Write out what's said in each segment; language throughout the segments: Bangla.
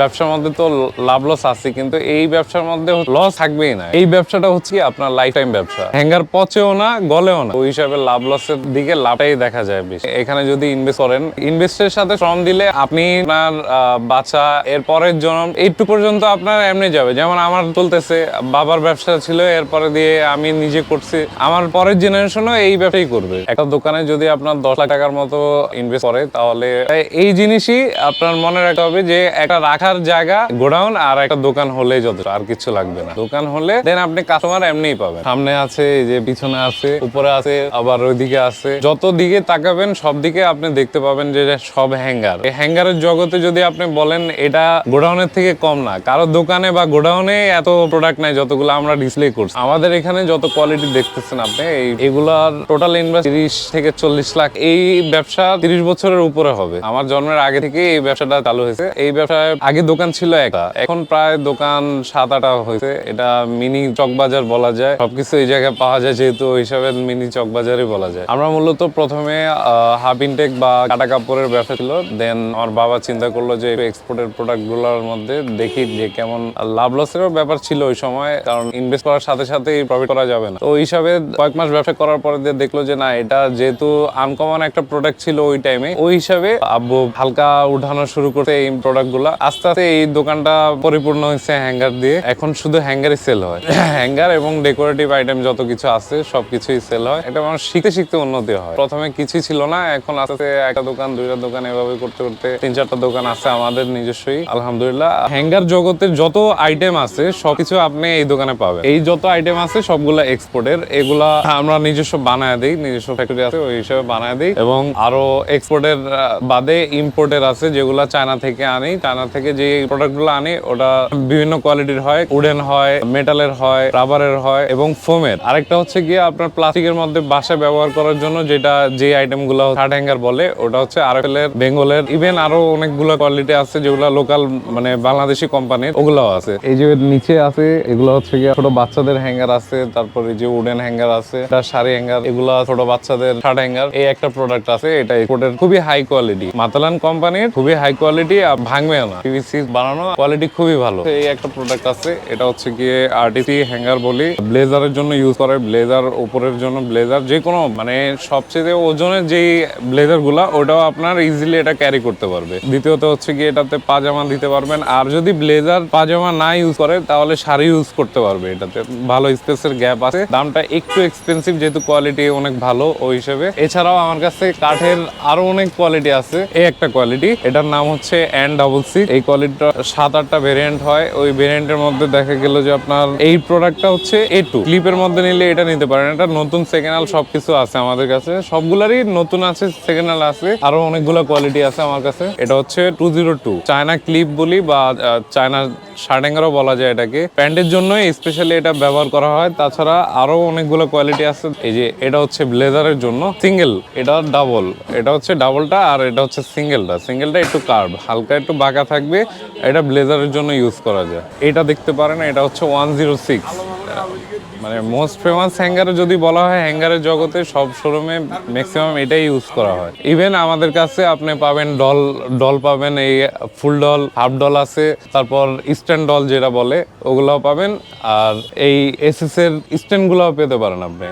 ব্যবসার মধ্যে তো লাভ লস আছে, কিন্তু এই ব্যবসার মধ্যে লস থাকবেই না। এই ব্যবসাটা হচ্ছে আপনার লাইফ টাইম ব্যবসা। হ্যাঙ্গার পচেও না, গলেও না। ওই হিসাবে লাভ লসের দিকে লাভটাই দেখা যায় বেশি। এখানে যদি ইনভেস্ট করেন ইনভেস্টের সাথে শ্রম দিলে আপনি আপনার বাচ্চা এর পরের জন্ম এইটু পর্যন্ত আপনার এমনি যাবে। যেমন আমার চলতেছে, বাবার ব্যবসা ছিল, এরপরে দিয়ে আমি নিজে করছি। আমার পরের জেনারেশনও এই ব্যবসাই করবে। একটা দোকানে যদি আপনার দশ লাখ টাকার মতো ইনভেস্ট করে, তাহলে এই জিনিসই আপনার মনে রাখতে হবে যে একটা রাখার জায়গা, গোডাউন আর একটা দোকান হলেই যত আর কিছু লাগবে না। দোকান হলে দেন আপনি কাস্টমার এমনিই পাবেন। সামনে আছে যে পিছনে আছে, উপরে আছে, আবার ওইদিকে আছে। যত দিকে তাকাবেন, সব দিকে আপনি দেখতে পাবেন যে সব হ্যাঙ্গার। এই হ্যাঙ্গারের জগতে যদি আপনি বলেন, এটা গোডাউনের থেকে কম না। কারও দোকানে বা গোডাউনে এত প্রোডাক্ট নাই যতগুলো আমরা ডিসপ্লে করছি। আমাদের এখানে যত কোয়ালিটি দেখতেছেন আপনি, এই- এগুলার টোটাল ইনভেস্ট তিরিশ থেকে চল্লিশ লাখ, এই ব্যবসা তিরিশ বছরের উপরে হবে। আমার জন্মের আগে থেকে এই ব্যবসাটা চালু হয়েছে। এই ব্যবসায় আগে দোকান ছিল একটা। এখন প্রায় দোকান সাত আটা হয়েছে। এটা মিনি চকবাজার বলা যায়। সবকিছু এই জায়গায় পাওয়া যায়, যেহেতু ওই হিসাবে মিনি চকবাজারই বলা যায়। আমরা মূলত প্রথমে হাফ ইনটেক বা কাটা কাপড়ের ব্যবসা ছিল। দেন আমার বাবা চিন্তা করল যে এক্সপোর্টের প্রোডাক্টগুলোর মধ্যে দেখি যে কেমন লাভ লসেরও ব্যাপার ছিল ওই সময়। কারণ ইনভেস্ট করার সাথে সাথে প্রফিট করা যাবে না। তো ওই হিসাবে কয়েক মাস ব্যবসা করার পরে দেখল যে না, এটা যেহেতু আনকমন একটা প্রোডাক্ট ছিল ওই টাইমে ওই হিসাবে আব্বু হালকা উঠানো শুরু করতে এই প্রোডাক্টগুলা আস্তে আস্তে এই দোকানটা পরিপূর্ণ হয়েছে হ্যাঙ্গার দিয়ে। এখন শুধু হ্যাঙ্গারই সেল হয়। হ্যাঙ্গার এবং ডেকোরেটিভ আইটেম যত কিছু আছে সবকিছুই সেল হয়। এটা মানুষ শিখতে শিখতে উন্নতি হয়। প্রথমে কিছুই ছিল না, এখন আস্তে আস্তে একটা দোকান, দুইটা দোকান এভাবে করতে করতে তিন চারটা দোকান আছে আমাদের নিজস্বই, আলহামদুলিল্লাহ। হ্যাঙ্গার জগতের যত আইটেম আছে সবকিছু আপনি এই দোকানে পাবেন। এই যত আইটেম আছে, সবগুলা এক্সপোর্টের এগুলা আমরা নিজস্ব বানায় দিই, নিজস্ব ফ্যাক্টরি আছে, ওই হিসেবে বানায় দিই। এবং আরও এক্সপোর্টের বাদে ইম্পোর্টের আছে, যেগুলা চায়না থেকে আনি। চায়না থেকে যে প্রোডাক্টগুলো আনি, ওটা বিভিন্ন কোয়ালিটির হয় উডেন হয় মেটালের হয় রাবারের হয় এবং ফোমের আরেকটা হচ্ছে গিয়ে আপনার প্লাস্টিকের মধ্যে বাসায় ব্যবহার করার জন্য যেটা যে আইটেমগুলো থার্ড হ্যাঙ্গার বলে, ওটা হচ্ছে আরএফএল এর বেঙ্গলের ইভেন আরও অনেকগুলো কোয়ালিটি আছে যেগুলো লোকাল মানে বাংলাদেশি কোম্পানির ওগুলো আছে। এই যে নিচে আছে, এগুলো হচ্ছে গিয়ে ছোট বাচ্চাদের হ্যাঙ্গার আছে, তারপরে যে উডেন হ্যাঙ্গার আছে, এটা শাড়ি হ্যাঙ্গার এগুলো ছোট বাচ্চাদের শার্ট হ্যাঙ্গার এই একটা প্রোডাক্ট আছে এটা এক্সপোর্টের খুবই হাই কোয়ালিটি মাতালান কোম্পানির খুবই হাই কোয়ালিটি ভাঙবে না। পিভিসি বানানো কোয়ালিটি খুবই ভালো। এই একটা প্রোডাক্ট আছে, এটা হচ্ছে গিয়ে আরটিসি হ্যাঙ্গার বলি। ব্লেজারের জন্য ইউজ করে, ব্লেজার উপরের জন্য, ব্লেজার যে কোনো মানে সবচেয়ে ওজনের যেই ব্লেজারগুলা, ওটাও আপনার ইজিলি এটা ক্যারি করতে পারবে। দ্বিতীয়ত হচ্ছে গিয়ে এটাতে পাজামা দিতে পারবেন, আর যদি ব্লেজার পাজামা না ইউজ করে, তাহলে শাড়ি ইউজ করতে পারবে। এটাতে ভালো স্পেসের গ্যাপ আছে। দামটা একটু এক্সপেন্সিভ যেহেতু কোয়ালিটি অনেক ভালো ওই হিসেবে। এছাড়াও আমার কাছে কাঠের আরও অনেক কোয়ালিটি আছে। এই একটা কোয়ালিটি এটার নাম হচ্ছে এন ডাবল সি এই কোয়ালিটিটা সাত আটটা ভেরিয়েন্ট হয়। ওই ভেরিয়েন্টের মধ্যে দেখা গেল যে আপনার এই প্রোডাক্টটা হচ্ছে এ টু ক্লিপের মধ্যে নিলে এটা নিতে পারেন। এটা নতুন সেকেন্ড হ্যান্ড সবকিছু আছে আমাদের কাছে। সবগুলারই নতুন আছে সেকেন্ড হ্যান্ড আছে। আরও অনেকগুলো কোয়ালিটি আছে আমার কাছে। এটা হচ্ছে two zero two China clip বলি বা চায়না শার্ট হ্যাঙ্গারও বলা যায় এটাকে। প্যান্টের জন্যই স্পেশালি এটা ব্যবহার করা হয়। তাছাড়া আরও অনেকগুলো কোয়ালিটি আছে। এই যে এটা হচ্ছে ব্লেজারের জন্য। সিঙ্গেল এটা ডাবল এটা হচ্ছে ডাবলটা আর এটা হচ্ছে সিঙ্গেলটা সিঙ্গেলটা একটু কার্ভ হালকা একটু বাঁকা থাকবে। এটা ব্লেজারের জন্য ইউজ করা যায়। এটা দেখতে পারেন, এটা হচ্ছে ওয়ান জিরো সিক্স মানে মোস্ট ফেমাস হ্যাঙ্গারে যদি বলা হয় হ্যাঙ্গারের জগতে সব শোরুমে ম্যাক্সিমাম এটাই ইউজ করা হয়। ইভেন আমাদের কাছে আপনি পাবেন ডল ডল পাবেন, এই ফুল ডল হাফ ডল আছে, তারপর স্ট্যান্ড ডল যেটা বলে, ওগুলাও পাবেন। আর এই এসএস এর স্ট্যান্ডগুলোও পেতে পারেন আপনি।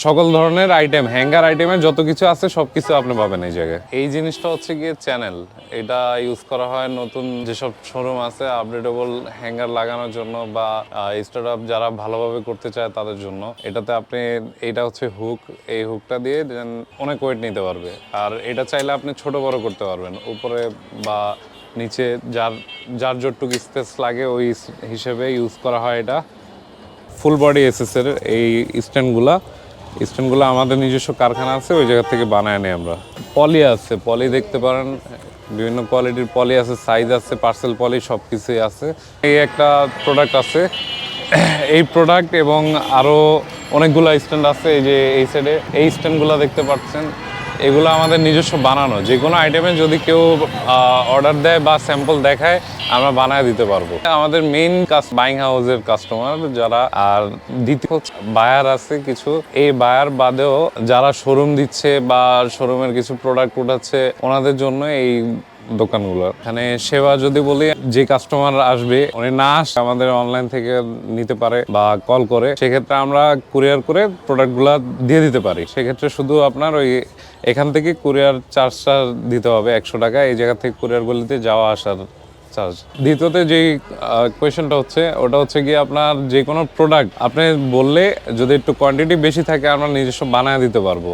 সকল ধরনের আইটেম হ্যাঙ্গার আইটেমের যত কিছু আছে সব কিছু আপনি পাবেন এই জায়গায়। এই জিনিসটা হচ্ছে গিয়ে চ্যানেল এটা ইউজ করা হয় নতুন যেসব শোরুম আছে আপডেটেবল হ্যাঙ্গার লাগানোর জন্য বা স্টার্ট আপ যারা ভালোভাবে করতে চায় তাদের জন্য। এটাতে আপনি এটা হচ্ছে হুক এই হুকটা দিয়ে অনেক ওয়েট নিতে পারবে। আর এটা চাইলে আপনি ছোট বড় করতে পারবেন। উপরে বা নিচে যার যার যতটুকু স্পেস লাগে, ওই হিসেবে ইউজ করা হয় এটা। ফুল বডি এসেসের এই স্ট্যান্ডগুলা স্ট্যান্ডগুলো আমাদের নিজস্ব কারখানা আছে, ওই জায়গা থেকে বানায় নিই আমরা। পলি আছে, পলি দেখতে পারেন, বিভিন্ন কোয়ালিটির পলি আছে, সাইজ আছে, পার্সেল পলি সব কিছুই আছে। এই একটা প্রোডাক্ট আছে, এই প্রোডাক্ট এবং আরও অনেকগুলো স্ট্যান্ড আছে, এই যে এই সাইডে এই স্ট্যান্ডগুলো দেখতে পাচ্ছেন। এগুলো আমাদের নিজস্ব বানানো। যে কোনো আইটেমে যদি কেউ অর্ডার দেয় বা স্যাম্পল দেখায়, আমরা বানায় দিতে পারব। আমাদের মেইন বাইং হাউসের কাস্টমার যারা, আর দ্বিতীয় বায়ার আছে কিছু, এই বায়ার বাদেও যারা শোরুম দিচ্ছে বা শোরুমের কিছু প্রোডাক্ট উঠাচ্ছে, ওনাদের জন্য এই দোকানগুলো। এখানে সেবা যদি বলি, যে কাস্টমার আসবে, উনি না আসে আমাদের অনলাইন থেকে নিতে পারে বা কল করে, সেক্ষেত্রে আমরা কুরিয়ার করে প্রোডাক্টগুলো দিয়ে দিতে পারি। সেক্ষেত্রে শুধু আপনার ওই এখান থেকে কুরিয়ার চার্জটা দিতে হবে একশো টাকা, এই জায়গা থেকে কুরিয়ারগুলিতে যাওয়া আসার চার্জ দ্বিতীয়তে যে কোয়েশনটা হচ্ছে, ওটা হচ্ছে কি আপনার যে কোনো প্রোডাক্ট আপনি বললে যদি একটু কোয়ান্টিটি বেশি থাকে, আমরা নিজস্ব বানায় দিতে পারব।